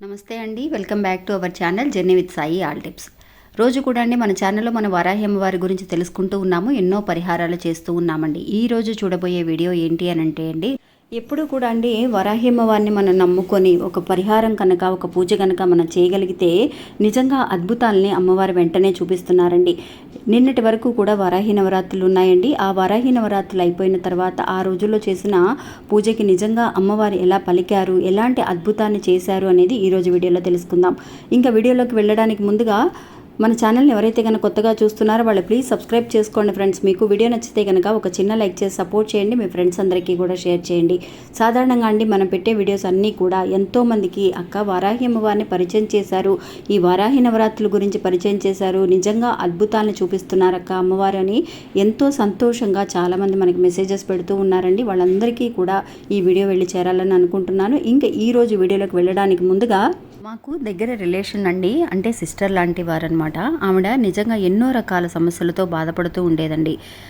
నమస్తే అండి. Welcome back to our channel journey with Sai all tips. రోజు కూడా అండి మన ఛానల్లో మన వరాహి వారి గురించి తెలుసుకుంటూ ఉన్నాము ఎన్నో పరిహారాలు చేస్తూ ఉన్నామండి. ఈ రోజు చూడబోయే వీడియో ఏంటి అని అంటే అండి ఎప్పుడు కూడా అండి వరాహి అమ్మవారిని మనం నమ్ముకొని ఒక పరిహారం కనుక ఒక పూజ కనుక మనం చేయగలిగితే నిజంగా అద్భుతాలని అమ్మవారు వెంటనే చూపిస్తున్నారండి. నిన్నటి వరకు కూడా వరాహి నవరాత్రులు ఉన్నాయండి. ఆ వరాహి నవరాత్రులు అయిపోయిన తర్వాత ఆ రోజుల్లో చేసిన పూజకి నిజంగా అమ్మవారు ఎలా పలికారు ఎలాంటి అద్భుతాన్ని చేశారు అనేది ఈరోజు వీడియోలో తెలుసుకుందాం. ఇంకా వీడియోలోకి వెళ్ళడానికి ముందుగా మన ఛానల్ని ఎవరైతే కనుక కొత్తగా చూస్తున్నారో వాళ్ళు ప్లీజ్ సబ్స్క్రైబ్ చేసుకోండి ఫ్రెండ్స్ మీకు వీడియో నచ్చితే కనుక ఒక చిన్న లైక్ చేసి సపోర్ట్ చేయండి. మీ ఫ్రెండ్స్ అందరికీ కూడా షేర్ చేయండి. సాధారణంగా అండి మనం పెట్టే వీడియోస్ అన్నీ కూడా ఎంతో మందికి అక్క వారాహి అమ్మవారిని పరిచయం చేశారు. ఈ వారాహి నవరాత్రుల గురించి పరిచయం చేశారు. నిజంగా అద్భుతాలను చూపిస్తున్నారు అక్క అమ్మవారు అని ఎంతో సంతోషంగా చాలామంది మనకి మెసేజెస్ పెడుతూ ఉన్నారండి. వాళ్ళందరికీ కూడా ఈ వీడియో వెళ్ళి చేరాలని అనుకుంటున్నాను. ఇంకా ఈరోజు వీడియోలోకి వెళ్ళడానికి ముందుగా మాకు దగ్గర రిలేషన్ అండి అంటే సిస్టర్ లాంటి వారనమాట ఆవిడ నిజంగా ఎన్నో రకాల సమస్యలతో బాధపడుతూ ఉండేదండి.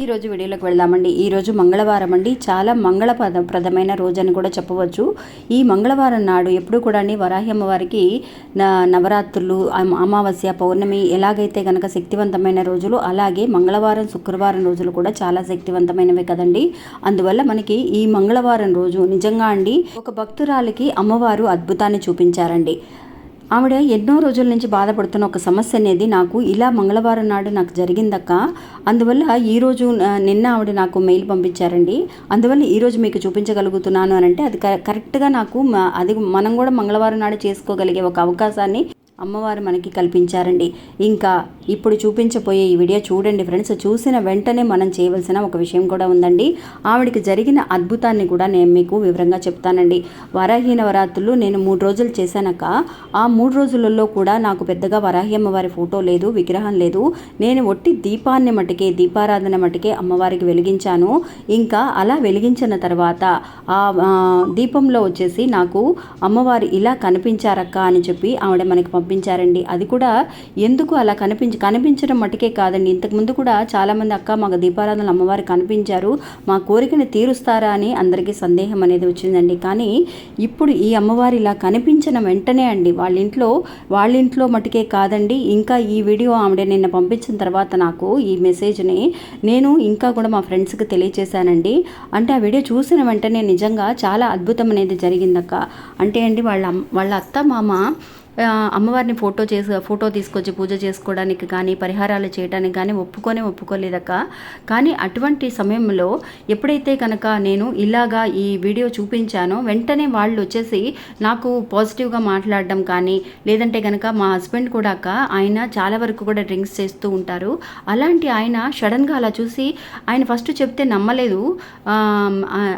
ఈ రోజు వీడియోలోకి వెళ్దామండి. ఈ రోజు మంగళవారం అండి. చాలా మంగళపద ప్రదమైన రోజు అని కూడా చెప్పవచ్చు. ఈ మంగళవారం నాడు ఎప్పుడు కూడా వరాహి అమ్మవారికి నవరాత్రులు అమావాస్య పౌర్ణమి ఎలాగైతే కనుక శక్తివంతమైన రోజులు అలాగే మంగళవారం శుక్రవారం రోజులు కూడా చాలా శక్తివంతమైనవే కదండి. అందువల్ల మనకి ఈ మంగళవారం రోజు నిజంగా అండి ఒక భక్తురాలికి అమ్మవారు అద్భుతాన్ని చూపించారండి. ఆవిడ ఎన్నో రోజుల నుంచి బాధపడుతున్న ఒక సమస్య అనేది నాకు ఇలా మంగళవారం నాడు నాకు జరిగిందక్క. అందువల్ల ఈరోజు నిన్న ఆవిడ నాకు మెయిల్ పంపించారండి. అందువల్ల ఈరోజు మీకు చూపించగలుగుతున్నాను అని అంటే అది కరెక్ట్గా నాకు అది మనం కూడా మంగళవారం నాడు చేసుకోగలిగే ఒక అవకాశాన్ని అమ్మవారు మనకి కల్పించారండి. ఇంకా ఇప్పుడు చూపించబోయే ఈ వీడియో చూడండి ఫ్రెండ్స్. చూసిన వెంటనే మనం చేయవలసిన ఒక విషయం కూడా ఉందండి. ఆవిడకి జరిగిన అద్భుతాన్ని కూడా నేను మీకు వివరంగా చెప్తానండి. వరాహి నవరాత్రులు నేను మూడు రోజులు చేశానక ఆ మూడు రోజులలో కూడా నాకు పెద్దగా వరాహి అమ్మవారి ఫోటో లేదు విగ్రహం లేదు. నేను ఒట్టి దీపాన్ని మటుకే దీపారాధన మటుకే అమ్మవారికి వెలిగించాను. ఇంకా అలా వెలిగించిన తర్వాత ఆ దీపంలో వచ్చేసి నాకు అమ్మవారు ఇలా కనిపించారక్క అని చెప్పి ఆవిడ మనకి పంపి పంపించారండి అది కూడా ఎందుకు అలా కనిపించి కనిపించడం మటుకే కాదండి. ఇంతకుముందు కూడా చాలామంది అక్క మాకు దీపారాధనలు అమ్మవారు కనిపించారు. మా కోరికని తీరుస్తారా అని అందరికీ సందేహం అనేది వచ్చిందండి. కానీ ఇప్పుడు ఈ అమ్మవారి ఇలా కనిపించిన వెంటనే అండి వాళ్ళ ఇంట్లో వాళ్ళ ఇంట్లో మటుకే కాదండి. ఇంకా ఈ వీడియో ఆవిడ నిన్న పంపించిన తర్వాత నాకు ఈ మెసేజ్ని నేను ఇంకా కూడా మా ఫ్రెండ్స్కి తెలియచేశానండి. అంటే ఆ వీడియో చూసిన వెంటనే నిజంగా చాలా అద్భుతం అనేది జరిగిందక్క. అంటే అండి వాళ్ళ వాళ్ళ అత్త మామ అమ్మవారిని ఫోటో చేసి ఫోటో తీసుకొచ్చి పూజ చేసుకోవడానికి కానీ పరిహారాలు చేయడానికి కానీ ఒప్పుకొని ఒప్పుకోలేదక్క. కానీ అటువంటి సమయంలో ఎప్పుడైతే కనుక నేను ఇలాగా ఈ వీడియో చూపించానో వెంటనే వాళ్ళు వచ్చేసి నాకు పాజిటివ్గా మాట్లాడడం కానీ లేదంటే కనుక మా హస్బెండ్ కూడా అక్క ఆయన చాలా వరకు కూడా డ్రింక్స్ చేస్తూ ఉంటారు. అలాంటి ఆయన సడన్గా అలా చూసి ఆయన ఫస్ట్ చెప్తే నమ్మలేదు.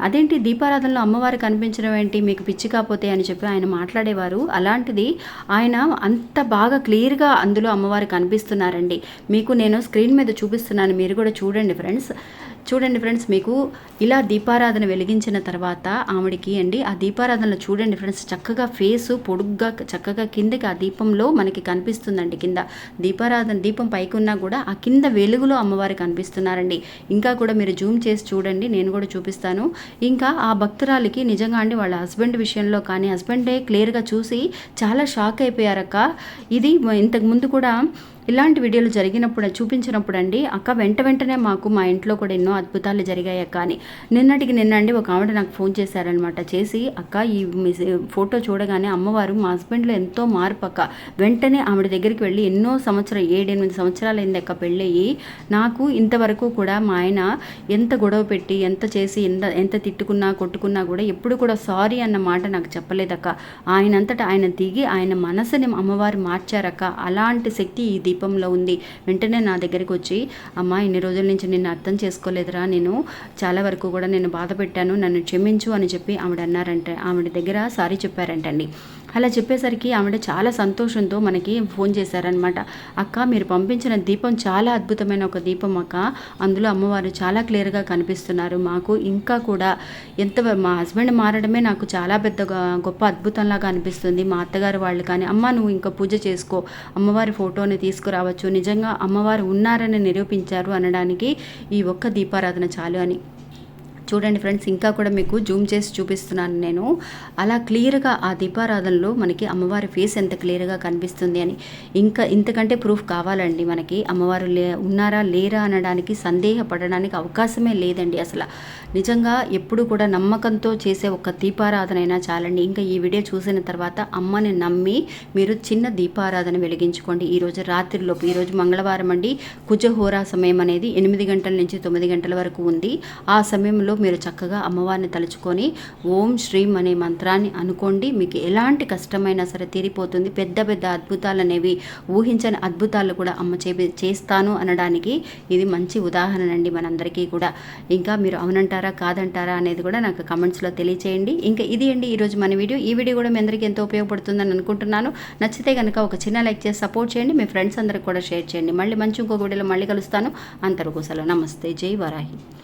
అదేంటి దీపారాధనలో అమ్మవారు కనిపించడం ఏంటి మీకు పిచ్చి కాపోతే అని చెప్పి ఆయన మాట్లాడేవారు. అలాంటిది ఆయన అంత బాగా క్లియర్గా అందులో అమ్మవారు కనిపిస్తున్నారండి. మీకు నేను స్క్రీన్ మీద చూపిస్తున్నాను. మీరు కూడా చూడండి ఫ్రెండ్స్. చూడండి ఫ్రెండ్స్ మీకు ఇలా దీపారాధన వెలిగించిన తర్వాత ఆవిడికి అండి ఆ దీపారాధనలో చూడండి ఫ్రెండ్స్ చక్కగా ఫేసు పొడుగ్గా చక్కగా కిందకి ఆ దీపంలో మనకి కనిపిస్తుందండి కింద. దీపారాధన దీపం పైకి ఉన్నా కూడా ఆ కింద వెలుగులో అమ్మవారు కనిపిస్తున్నారండి. ఇంకా కూడా మీరు జూమ్ చేసి చూడండి నేను కూడా చూపిస్తాను. ఇంకా ఆ భక్తురాలికి నిజంగా అండి వాళ్ళ హస్బెండ్ విషయంలో కానీ హస్బెండే క్లియర్గా చూసి చాలా షాక్ అయిపోయారక్క. ఇది ఇంతకు ముందు కూడా ఇలాంటి వీడియోలు జరిగినప్పుడు చూపించినప్పుడు అండి అక్క వెంట వెంటనే మాకు మా ఇంట్లో కూడా ఎన్నో అద్భుతాలు జరిగాయి అక్క అని. నిన్నటికి నిన్న అండి ఒక ఆవిడ నాకు ఫోన్ చేశారనమాట చేసి అక్క ఈ మిస్- ఫోటో చూడగానే అమ్మవారు మా హస్బెండ్లో ఎంతో మార్పు అక్క. వెంటనే ఆవిడ దగ్గరికి వెళ్ళి ఎన్నో సంవత్సరం ఏడెనిమిది సంవత్సరాలు అయింది అక్క పెళ్ళయి. నాకు ఇంతవరకు కూడా మా ఆయన ఎంత గొడవ పెట్టి ఎంత చేసి ఎంత ఎంత తిట్టుకున్నా కొట్టుకున్నా కూడా ఎప్పుడు కూడా సారీ అన్న మాట నాకు చెప్పలేదక్క ఆయనంతటా ఆయన దిగి ఆయన మనసుని అమ్మవారు మార్చారక్క. అలాంటి శక్తి ఇది. దీపంలో ఉంది. వెంటనే నా దగ్గరికి వచ్చి అమ్మ ఇన్ని రోజుల నుంచి నిన్ను అర్థం చేసుకోలేదురా నేను చాలా వరకు కూడా నేను బాధ పెట్టాను నన్ను క్షమించు అని చెప్పి ఆవిడ అన్నారంట ఆవిడ దగ్గర సారీ చెప్పారంటండి. అలా చెప్పేసరికి ఆవిడ చాలా సంతోషంతో మనకి ఫోన్ చేశారనమాట అక్క మీరు పంపించిన దీపం చాలా అద్భుతమైన ఒక దీపం అక్క. అందులో అమ్మవారు చాలా క్లియర్గా కనిపిస్తున్నారు. మాకు ఇంకా కూడా ఎంత మా హస్బెండ్ మారడమే నాకు చాలా పెద్ద గొప్ప అద్భుతంలాగా అనిపిస్తుంది. మా అత్తగారు వాళ్ళు కానీ అమ్మ నువ్వు ఇంకా పూజ చేసుకో. అమ్మవారి ఫోటోని తీసుకురావచ్చు. నిజంగా అమ్మవారు ఉన్నారని నిరూపించారు అనడానికి ఈ ఒక్క దీపారాధన చాలు అని. చూడండి ఫ్రెండ్స్ ఇంకా కూడా మీకు జూమ్ చేసి చూపిస్తున్నాను నేను. అలా క్లియర్గా ఆ దీపారాధనలో మనకి అమ్మవారి ఫేస్ ఎంత క్లియర్గా కనిపిస్తుంది అని. ఇంకా ఇంతకంటే ప్రూఫ్ కావాలండి మనకి. అమ్మవారు లే ఉన్నారా లేరా అనడానికి సందేహపడడానికి అవకాశమే లేదండి అసలు. నిజంగా ఎప్పుడు కూడా నమ్మకంతో చేసే ఒక దీపారాధన అయినా చాలండి. ఇంకా ఈ వీడియో చూసిన తర్వాత అమ్మని నమ్మి మీరు చిన్న దీపారాధన వెలిగించుకోండి. ఈరోజు రాత్రిలోపు ఈరోజు మంగళవారం అండి. కుజహోరా సమయం అనేది ఎనిమిది గంటల నుంచి తొమ్మిది గంటల వరకు ఉంది. ఆ సమయంలో మీరు చక్కగా అమ్మవారిని తలుచుకొని ఓం శ్రీం అనే మంత్రాన్ని అనుకోండి. మీకు ఎలాంటి కష్టమైనా సరే తీరిపోతుంది. పెద్ద పెద్ద అద్భుతాలు అనేవి ఊహించని అద్భుతాలు కూడా అమ్మ చే చేస్తాను అనడానికి ఇది మంచి ఉదాహరణ అండి మనందరికీ కూడా. ఇంకా మీరు అవునంటారా కాదంటారా అనేది కూడా నాకు కమెంట్స్లో తెలియచేయండి. ఇంకా ఇది అండి ఈరోజు మన వీడియో. ఈ వీడియో కూడా మీ అందరికీ ఎంతో ఉపయోగపడుతుందని అనుకుంటున్నాను. నచ్చితే కనుక ఒక చిన్న లైక్ చేసి సపోర్ట్ చేయండి. మీ ఫ్రెండ్స్ అందరికి కూడా షేర్ చేయండి. మళ్ళీ మంచి ఇంకొక వీడియోలో మళ్ళీ కలుస్తాను. అంతవరకు సెలవు నమస్తే. జై వరాహి.